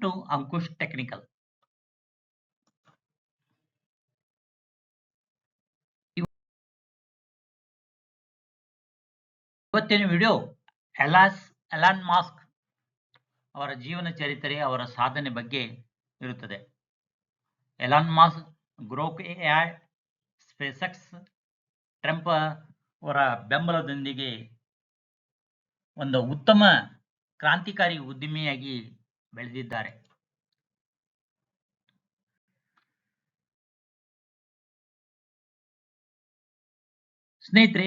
To Ankush technical ಇವತ್ತಿನ video ಎಲಾಸ್ Elon Musk ಅವರ ಜೀವನ ಚರಿತ್ರೆ, ಅವರ ಸಾಧನೆ ಬಗ್ಗೆ ಇರುತ್ತದೆ. Elon Musk Grok AI SpaceX Trump ಅವರ ಬೆಂಬಲದೊಂದಿಗೆ ಒಂದು ಉತ್ತಮ ಕ್ರಾಂತಿಕಾರಿ ಉದ್ಯಮಿಯಾಗಿ ಬೆಳೆದಿದ್ದಾರೆ. ಸ್ನೇಹಿತರೆ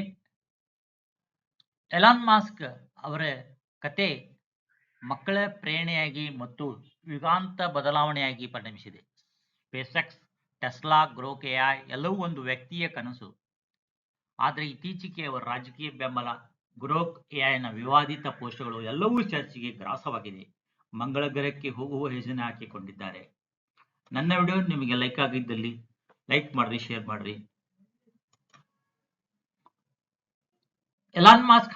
ಎಲಾನ್ ಮಾಸ್ಕ್ ಅವರ ಕತೆ ಮಕ್ಕಳ ಪ್ರೇರಣೆಯಾಗಿ ಮತ್ತು ಯುಗಾಂತ ಬದಲಾವಣೆಯಾಗಿ ಪರಿಣಮಿಸಿದೆ. ಸ್ಪೇಸೆಕ್ಸ್ ಟೆಸ್ಲಾ ಗ್ರೋಕೆಯ ಎಲ್ಲವೂ ಒಂದು ವ್ಯಕ್ತಿಯ ಕನಸು. ಆದರೆ ಇತ್ತೀಚೆಗೆ ಅವರ ರಾಜಕೀಯ ಬೆಂಬಲ ಗ್ರೋಕ್ ಎಐನ ವಿವಾದಿತ ಪೋಸ್ಟ್ಗಳು ಎಲ್ಲವೂ ಚರ್ಚೆಗೆ ಗ್ರಾಸವಾಗಿದೆ. ಮಂಗಳ ಗ್ರಹಕ್ಕೆ ಹೋಗುವ ಯೋಜನೆ ಹಾಕಿಕೊಂಡಿದ್ದಾರೆ. ನನ್ನ ವಿಡಿಯೋ ನಿಮಗೆ ಲೈಕ್ ಆಗಿದ್ದಲ್ಲಿ ಲೈಕ್ ಮಾಡ್ರಿ ಶೇರ್ ಮಾಡ್ರಿ. ಎಲಾನ್ ಮಾಸ್ಕ್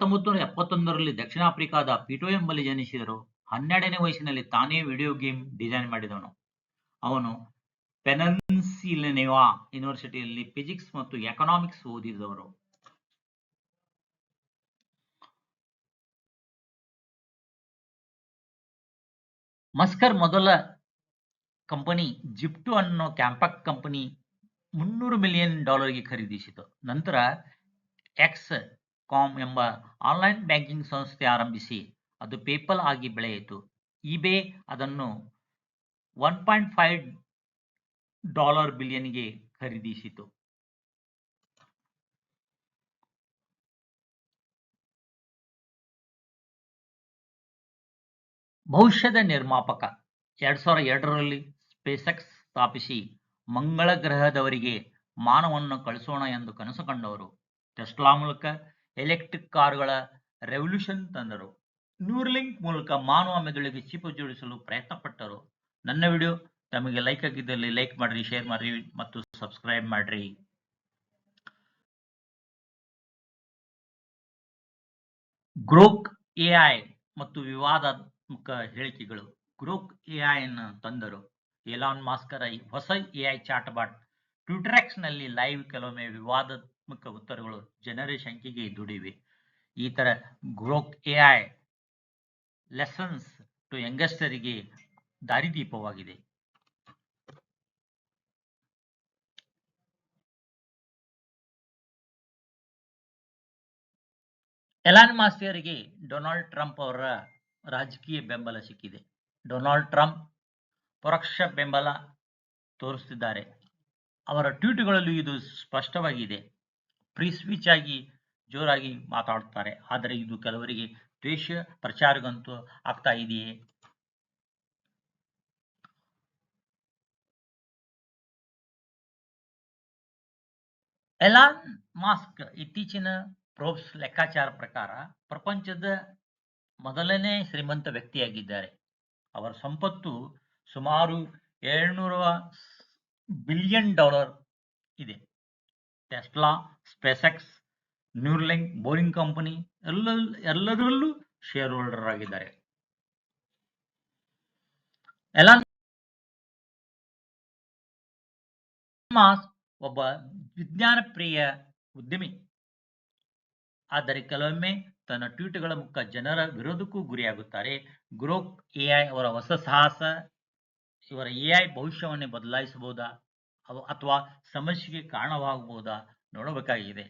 ಹತ್ತೊಂಬತ್ತು ಎಪ್ಪತ್ತೊಂದರಲ್ಲಿ ದಕ್ಷಿಣ ಆಫ್ರಿಕಾದ ಪಿಟೋ ಎಂಬಲ್ಲಿ ಜನಿಸಿದರು ಹನ್ನೆರಡನೇ ವಯಸ್ಸಿನಲ್ಲಿ ತಾನೇ ವಿಡಿಯೋ ಗೇಮ್ ಡಿಸೈನ್ ಮಾಡಿದವನು. ಅವನು ಪೆನನ್ಸಿಲೆನೆವಾ ಯೂನಿವರ್ಸಿಟಿಯಲ್ಲಿ ಫಿಸಿಕ್ಸ್ ಮತ್ತು ಎಕನಾಮಿಕ್ಸ್ ಓದಿದವರು. ಮಸ್ಕರ್ ಮೊದಲ ಕಂಪನಿ, ಜಿಪ್ಟು ಅನ್ನೋ ಕ್ಯಾಂಪಕ್ ಕಂಪನಿ ಮುನ್ನೂರು ಮಿಲಿಯನ್ ಡಾಲರ್ಗೆ ಖರೀದಿಸಿತು. ನಂತರ ಎಕ್ಸ್ ಕಾಮ್ ಎಂಬ ಆನ್ಲೈನ್ ಬ್ಯಾಂಕಿಂಗ್ ಸಂಸ್ಥೆ ಆರಂಭಿಸಿ, ಅದು ಪೇಪಲ್ ಆಗಿ ಬೆಳೆಯಿತು. ಇಬೇ ಅದನ್ನು ಒನ್ ಪಾಯಿಂಟ್ ಫೈವ್ ಡಾಲರ್ ಬಿಲಿಯನ್ಗೆ ಖರೀದಿಸಿತು. ಭವಿಷ್ಯದ ನಿರ್ಮಾಪಕ. ಎರಡ್ ಸಾವಿರದ ಎರಡರಲ್ಲಿ ಸ್ಪೇಸೆಕ್ಸ್ ಸ್ಥಾಪಿಸಿ ಮಂಗಳ ಗ್ರಹದವರಿಗೆ ಮಾನವನ್ನು ಕಳಿಸೋಣ ಎಂದು ಕನಸು ಕಂಡವರು. ಟೆಸ್ಲಾ ಮೂಲಕ ಎಲೆಕ್ಟ್ರಿಕ್ ಕಾರುಗಳ ರೆವಲ್ಯೂಷನ್ ತಂದರು. ನ್ಯೂರ್ಲಿಂಕ್ ಮೂಲಕ ಮಾನವ ಮೆದುಳಿಗೆ ಚಿಪ್ ಜೋಡಿಸಲು ಪ್ರಯತ್ನ ಪಟ್ಟರು ನನ್ನ ವಿಡಿಯೋ ತಮಗೆ ಲೈಕ್ ಆಗಿದ್ದಲ್ಲಿ ಲೈಕ್ ಮಾಡ್ರಿ, ಶೇರ್ ಮಾಡ್ರಿ ಮತ್ತು ಸಬ್ಸ್ಕ್ರೈಬ್ ಮಾಡ್ರಿ. ಗ್ರೋಕ್ ಎಐ ಮತ್ತು ವಿವಾದಾತ್ಮಕ ಹೇಳಿಕೆಗಳು. ಗ್ರೋಕ್ ಎಐ ಅನ್ನು ತಂದರು. ಎಲಾನ್ ಮಾಸ್ಕರ ಹೊಸ ಎಐ ಚಾಟ್ ಬಾಟ್ ಟ್ವಿಟರೆಕ್ಸ್ನಲ್ಲಿ ಲೈವ್ ಕೆಲವೊಮ್ಮೆ ವಿವಾದಾತ್ಮಕ ಉತ್ತರಗಳು ಜನರ ಶಂಕೆಗೆ ದುಡಿವೆ. ಈ ತರ ಗ್ರೋಕ್ ಎಐ ಲೆಸನ್ಸ್ ಟು ಯಂಗಸ್ಟರಿಗೆ ದಾರಿದೀಪವಾಗಿದೆ. ಎಲಾನ್ ಮಾಸ್ಕರಿಗೆ ಡೊನಾಲ್ಡ್ ಟ್ರಂಪ್ ಅವರ ರಾಜಕೀಯ ಬೆಂಬಲ ಸಿಕ್ಕಿದೆ. ಡೊನಾಲ್ಡ್ ಟ್ರಂಪ್ ಪರೋಕ್ಷ ಬೆಂಬಲ ತೋರಿಸುತ್ತಿದ್ದಾರೆ ಅವರ ಟ್ವೀಟ್ಗಳಲ್ಲೂ ಇದು ಸ್ಪಷ್ಟವಾಗಿದೆ. ಫ್ರೀ ಸ್ಪೀಚ್ ಆಗಿ ಜೋರಾಗಿ ಮಾತಾಡುತ್ತಾರೆ ಆದರೆ ಇದು ಕೆಲವರಿಗೆ ದ್ವೇಷ ಪ್ರಚಾರಗಂತೂ ಆಗ್ತಾ ಇದೆಯೇ? ಎಲಾನ್ ಮಾಸ್ಕ್ ಇತ್ತೀಚಿನ ಪ್ರೋಬ್ಸ್ ಲೆಕ್ಕಾಚಾರ ಪ್ರಕಾರ ಪ್ರಪಂಚದ ಮೊದಲನೇ ಶ್ರೀಮಂತ ವ್ಯಕ್ತಿಯಾಗಿದ್ದಾರೆ. ಅವರ ಸಂಪತ್ತು ಸುಮಾರು ಏಳ್ನೂರ ಬಿಲಿಯನ್ ಡಾಲರ್ ಇದೆ. Tesla SpaceX Neuralink, boring company ಎಲ್ಲ ಎಲ್ಲದರಲ್ಲೂ ಶೇರ್ ಹೋಲ್ಡರ್ ಆಗಿದ್ದಾರೆ ಎಲಾನ್ ಒಬ್ಬ ವಿಜ್ಞಾನ ಪ್ರಿಯ ಉದ್ಯಮಿ. ಆದರೆ ಕೆಲವೊಮ್ಮೆ ತನ್ನ ಟ್ವೀಟ್ಗಳ ಮೂಲಕ ಜನರ ವಿರೋಧಕ್ಕೂ ಗುರಿಯಾಗುತ್ತಾರೆ. ಗ್ರೋಕ್ ಎಐ ಅವರ ಹೊಸ ಸಾಹಸ, ಇವರ ಎಐ ಭವಿಷ್ಯವನ್ನೇ ಬದಲಾಯಿಸಬಹುದಾ? ಅಥವಾ ಸಮಸ್ಯೆಗೆ ಕಾರಣವಾಗಬಹುದಾ? ನೋಡಬೇಕಾಗಿದೆ.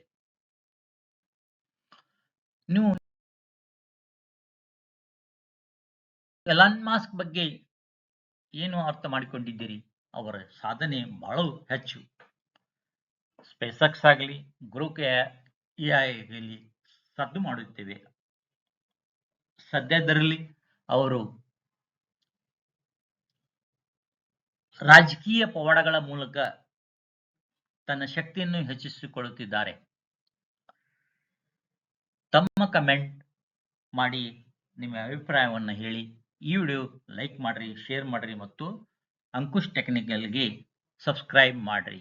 ನೀವು ಎಲಾನ್ ಮಾಸ್ಕ್ ಬಗ್ಗೆ ಏನು ಅರ್ಥ ಮಾಡಿಕೊಂಡಿದ್ದೀರಿ? ಅವರ ಸಾಧನೆ ಬಹಳ ಹೆಚ್ಚು. ಸ್ಪೇಸಕ್ಸ್ ಆಗಲಿ, ಗ್ರೂಕ್ ಎಐ ಆಗಲಿ ಸದ್ದು ಮಾಡುತ್ತೇವೆ. ಸದ್ಯದರಲ್ಲಿ ಅವರು ರಾಜಕೀಯ ಪವಾಡಗಳ ಮೂಲಕ ತನ್ನ ಶಕ್ತಿಯನ್ನು ಹೆಚ್ಚಿಸಿಕೊಳ್ಳುತ್ತಿದ್ದಾರೆ. ತಮ್ಮ ಕಮೆಂಟ್ ಮಾಡಿ ನಿಮ್ಮ ಅಭಿಪ್ರಾಯವನ್ನು ಹೇಳಿ. ಈ ವಿಡಿಯೋ ಲೈಕ್ ಮಾಡ್ರಿ, ಶೇರ್ ಮಾಡ್ರಿ ಮತ್ತು ಅಂಕುಶ್ ಟೆಕ್ನಿಕಲ್ಗೆ ಸಬ್ಸ್ಕ್ರೈಬ್ ಮಾಡ್ರಿ.